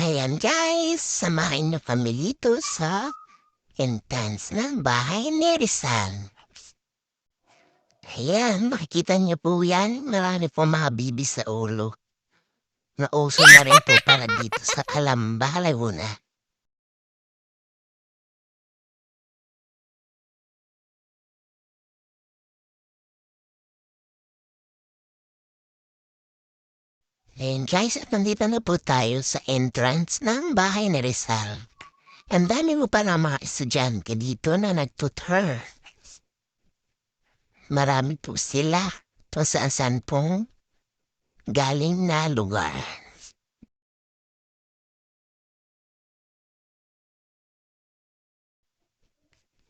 Ayan guys, samahin niyo kami dito sa entrance ng bahay ni Rizal. Ayan, makikita niyo po yan. Marami po mga bibi sa ulo. Nauso na rin po para dito sa Kalamba, Laguna. Ayan guys, at nandito na po tayo sa entrance ng bahay ni Rizal. Ang dami mo pa ng mga estudyante dito na nagtutor. Marami po sila kung saan-saan pong galing na lugar.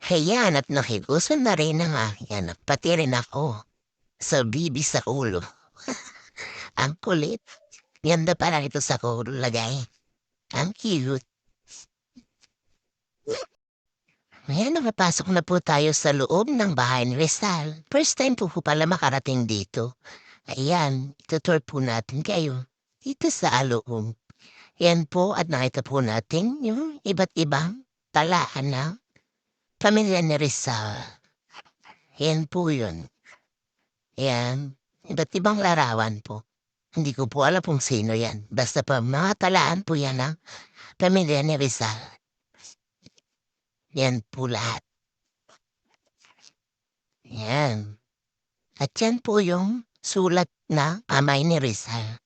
Hayan at nakigusto na rin ang aking anak, pati rin ako. Sa bibi sa ulo. Ang kulit. Ganda pala ito sa ulo lagay. Ang cute. Ayan, nakapasok na po tayo sa loob ng bahay ni Rizal. First time po po pala makarating dito. Ayan, itutur po natin kayo. Dito sa loob. Yan po at nakita po natin yung iba't ibang talaan na pamilya ni Rizal. Yan po yun. Yan, iba't ibang larawan po. Hindi ko po alam kung sino yan. Basta pa mga talaan po yan ng pamilya ni Rizal. Yan po lahat. Yan. At yan po yung sulat na amay ni Rizal.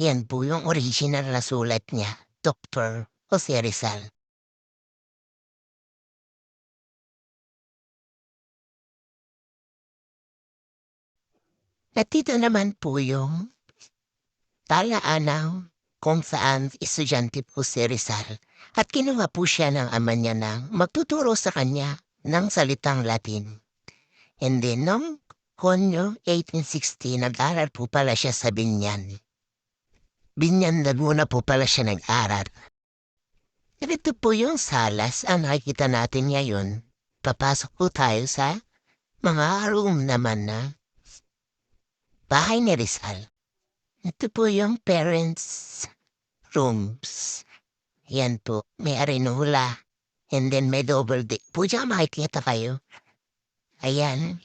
Yan po yung original na sulat niya, Dr. Jose Rizal. At dito naman po yung talaanaw kung saan estudyante po si Rizal at kinuha po siya ng ama niya na magtuturo sa kanya ng salitang Latin. And then, noong Hunyo 1860, nag-aral po pala siya sa Binyan. Binyan Laguna po pala siya nag-aral. Ganito po yung salas ang nakikita natin ngayon. Papasok po tayo sa mga room naman na bahay ni Rizal. Ito po yung parents' rooms. Yan po, may arinula. And then may double deck. Po dyan makikita kayo. Ayan.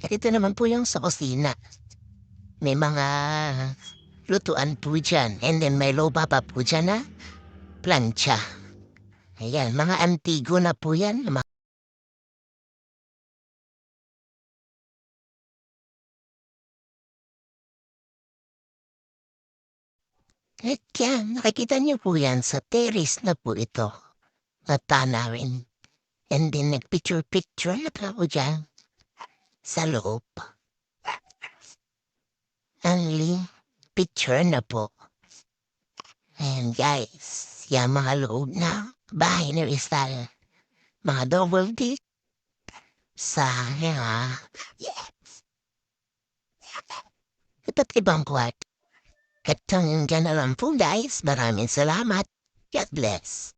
At ito naman po yung sa kusina. May mga lutuan po dyan. And then may loba pa po dyan na plancha. Ayan, mga antigo na po yan. At yan, nakikita niyo po yan sa terrace na po ito. At tanawin. And then nagpicture-picture na pa ako dyan. Sa loob. Only picture na po. And guys, yan mga loob na bahay ni Rizal. Mga double dick. Sa nga. Iba't ibang kwat. Lang po guys. Maraming salamat. God bless.